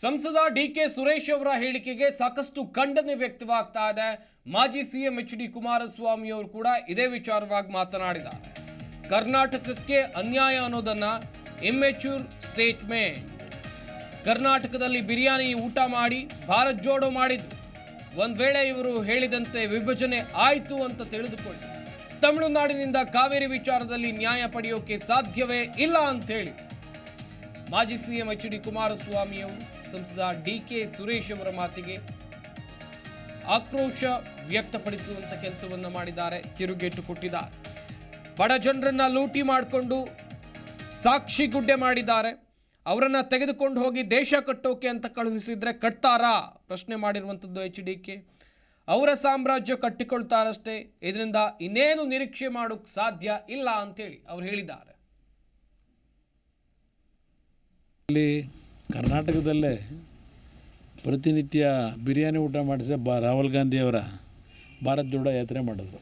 ಸಂಸದ D K Suresh ಅವರ ಹೇಳಿಕೆಗೆ ಸಾಕಷ್ಟು ಖಂಡನೆ ವ್ಯಕ್ತವಾಗ್ತಾ ಇದೆ. ಮಾಜಿ ಸಿಎಂ ಎಚ್ ಡಿ ಕುಮಾರಸ್ವಾಮಿ ಅವರು ಕೂಡ ಇದೇ ವಿಚಾರವಾಗಿ ಮಾತನಾಡಿದ್ದಾರೆ. ಕರ್ನಾಟಕಕ್ಕೆ ಅನ್ಯಾಯ ಅನ್ನೋದನ್ನ ಇಮ್ಮೆಚ್ಯೂರ್ ಸ್ಟೇಟ್ಮೆಂಟ್ ಕರ್ನಾಟಕದಲ್ಲಿ ಬಿರಿಯಾನಿ ಊಟ ಮಾಡಿ ಭಾರತ್ ಜೋಡೋ ಮಾಡಿದ್ರು. ಒಂದ್ ವೇಳೆ ಇವರು ಹೇಳಿದಂತೆ ವಿಭಜನೆ ಆಯಿತು ಅಂತ ತಿಳಿದುಕೊಳ್ಳಿ. ತಮಿಳುನಾಡಿನಿಂದ ಕಾವೇರಿ ವಿಚಾರದಲ್ಲಿ ನ್ಯಾಯ ಪಡೆಯೋಕೆ ಸಾಧ್ಯವೇ ಇಲ್ಲ ಅಂತ ಹೇಳಿ ಮಾಜಿ ಸಿಎಂ ಎಚ್ ಡಿ ಕುಮಾರಸ್ವಾಮಿ ಅವರು, ಸಂಸದ ಡಿ ಕೆ ಸುರೇಶ್ ಅವರ ಮಾತಿಗೆ ಆಕ್ರೋಶ ವ್ಯಕ್ತಪಡಿಸುವಂತ ಕೆಲಸವನ್ನು ಮಾಡಿದ್ದಾರೆ, ತಿರುಗೇಟು ಕೊಟ್ಟಿದ್ದಾರೆ. ಬಡ ಜನರನ್ನ ಲೂಟಿ ಮಾಡಿಕೊಂಡು ಸಾಕ್ಷಿ ಗುಡ್ಡೆ ಮಾಡಿದ್ದಾರೆ. ಅವರನ್ನು ತೆಗೆದುಕೊಂಡು ಹೋಗಿ ದೇಶ ಕಟ್ಟೋಕೆ ಅಂತ ಕಳುಹಿಸಿದ್ರೆ ಕಟ್ತಾರಾ? ಪ್ರಶ್ನೆ ಮಾಡಿರುವಂಥದ್ದು ಎಚ್ ಡಿ ಕೆ ಅವರ ಸಾಮ್ರಾಜ್ಯ ಕಟ್ಟಿಕೊಳ್ತಾರಷ್ಟೇ, ಇದರಿಂದ ಇನ್ನೇನು ನಿರೀಕ್ಷೆ ಮಾಡೋಕ್ ಸಾಧ್ಯ ಇಲ್ಲ ಅಂತೇಳಿ ಅವ್ರು ಹೇಳಿದ್ದಾರೆ. ಇಲ್ಲಿ ಕರ್ನಾಟಕದಲ್ಲೇ ಪ್ರತಿನಿತ್ಯ ಬಿರಿಯಾನಿ ಊಟ ಮಾಡಿಸಿ ಬಾ ರಾಹುಲ್ ಗಾಂಧಿಯವರ ಭಾರತ್ ಜೋಡೋ ಯಾತ್ರೆ ಮಾಡಿದ್ರು.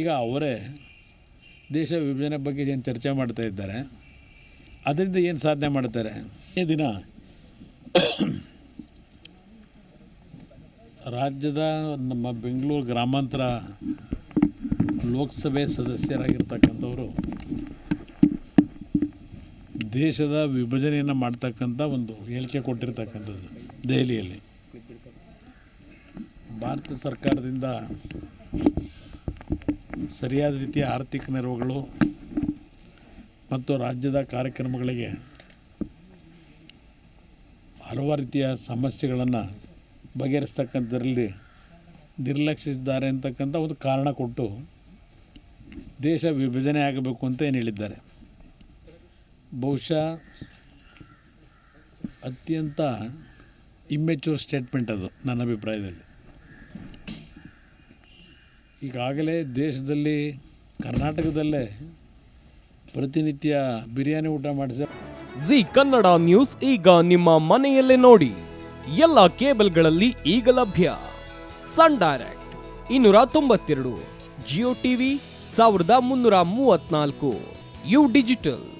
ಈಗ ಅವರೇ ದೇಶ ವಿಭಜನೆ ಬಗ್ಗೆ ಏನು ಚರ್ಚೆ ಮಾಡ್ತಾ ಇದ್ದಾರೆ. ಅದರಿಂದ ಏನು ಸಾಧನೆ ಮಾಡ್ತಾರೆ? ಈ ದಿನ ರಾಜ್ಯದ ನಮ್ಮ ಬೆಂಗಳೂರು ಗ್ರಾಮಾಂತರ ಲೋಕಸಭೆ ಸದಸ್ಯರಾಗಿರ್ತಕ್ಕಂಥವರು ದೇಶದ ವಿಭಜನೆಯನ್ನು ಮಾಡ್ತಕ್ಕಂಥ ಒಂದು ಹೇಳಿಕೆ ಕೊಟ್ಟಿರ್ತಕ್ಕಂಥದ್ದು ದೆಹಲಿಯಲ್ಲಿ. ಭಾರತ ಸರ್ಕಾರದಿಂದ ಸರಿಯಾದ ರೀತಿಯ ಆರ್ಥಿಕ ನೆರವುಗಳು ಮತ್ತು ರಾಜ್ಯದ ಕಾರ್ಯಕ್ರಮಗಳಿಗೆ ಹಲವಾರು ರೀತಿಯ ಸಮಸ್ಯೆಗಳನ್ನು ಬಗೆಹರಿಸ್ತಕ್ಕಂಥದ್ರಲ್ಲಿ ನಿರ್ಲಕ್ಷಿಸಿದ್ದಾರೆ ಅಂತಕ್ಕಂಥ ಒಂದು ಕಾರಣ ಕೊಟ್ಟು ದೇಶ ವಿಭಜನೆ ಆಗಬೇಕು ಅಂತ ಏನು ಹೇಳಿದ್ದಾರೆ. ಬಹುಶಃ ಅತ್ಯಂತ ಇಮ್ಮೆಚೂರ್ ಸ್ಟೇಟ್ಮೆಂಟ್ ಅದು ನನ್ನ ಅಭಿಪ್ರಾಯದಲ್ಲಿ. ಈಗಾಗಲೇ ದೇಶದಲ್ಲಿ, ಕರ್ನಾಟಕದಲ್ಲೇ ಪ್ರತಿನಿತ್ಯ ಬಿರಿಯಾನಿ ಊಟ ಮಾಡಿಸ ಜಿ ಕನ್ನಡ ನ್ಯೂಸ್ ಈಗ ನಿಮ್ಮ ಮನೆಯಲ್ಲೇ ನೋಡಿ. ಎಲ್ಲ ಕೇಬಲ್ಗಳಲ್ಲಿ ಈಗ ಲಭ್ಯ. ಸನ್ ಡೈರೆಕ್ಟ್ ಇನ್ನೂರ ತೊಂಬತ್ತೆರಡು, ಜಿಯೋ ಟಿವಿ ಸಾವಿರದ ಮುನ್ನೂರ ಮೂವತ್ತ್ನಾಲ್ಕು, ಯು ಡಿಜಿಟಲ್.